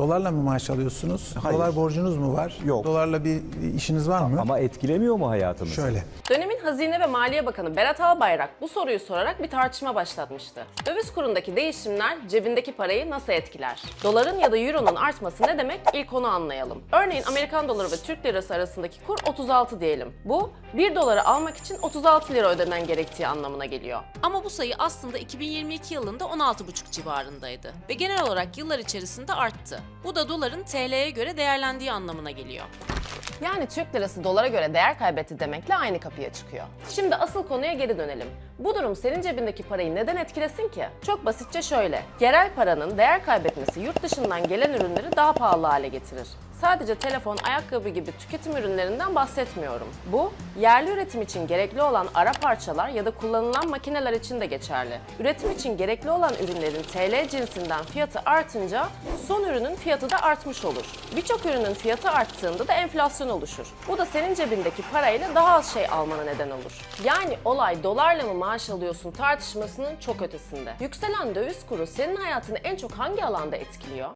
Dolarla mı maaş alıyorsunuz? Hayır. Dolar borcunuz mu var? Yok. Dolarla bir işiniz var mı? Ama etkilemiyor mu hayatınızı? Şöyle. Dönemin Hazine ve Maliye Bakanı Berat Albayrak bu soruyu sorarak bir tartışma başlatmıştı. Döviz kurundaki değişimler cebindeki parayı nasıl etkiler? Doların ya da euronun artması ne demek? İlk onu anlayalım. Örneğin Amerikan doları ve Türk lirası arasındaki kur 36 diyelim. Bu 1 doları almak için 36 lira ödemen gerektiği anlamına geliyor. Ama bu sayı aslında 2022 yılında 16,5 civarındaydı ve genel olarak yıllar içerisinde arttı. Bu da doların TL'ye göre değerlendiği anlamına geliyor. Yani Türk lirası dolara göre değer kaybetti demekle aynı kapıya çıkıyor. Şimdi asıl konuya geri dönelim. Bu durum senin cebindeki parayı neden etkilesin ki? Çok basitçe şöyle. Yerel paranın değer kaybetmesi yurt dışından gelen ürünleri daha pahalı hale getirir. Sadece telefon, ayakkabı gibi tüketim ürünlerinden bahsetmiyorum. Bu, yerli üretim için gerekli olan ara parçalar ya da kullanılan makineler için de geçerli. Üretim için gerekli olan ürünlerin TL cinsinden fiyatı artınca son ürünün fiyatı da artmış olur. Birçok ürünün fiyatı arttığında da enflasyon oluşur. Bu da senin cebindeki parayla daha az şey almana neden olur. Yani olay dolarla mı maaş alıyorsun tartışmasının çok ötesinde. Yükselen döviz kuru senin hayatını en çok hangi alanda etkiliyor?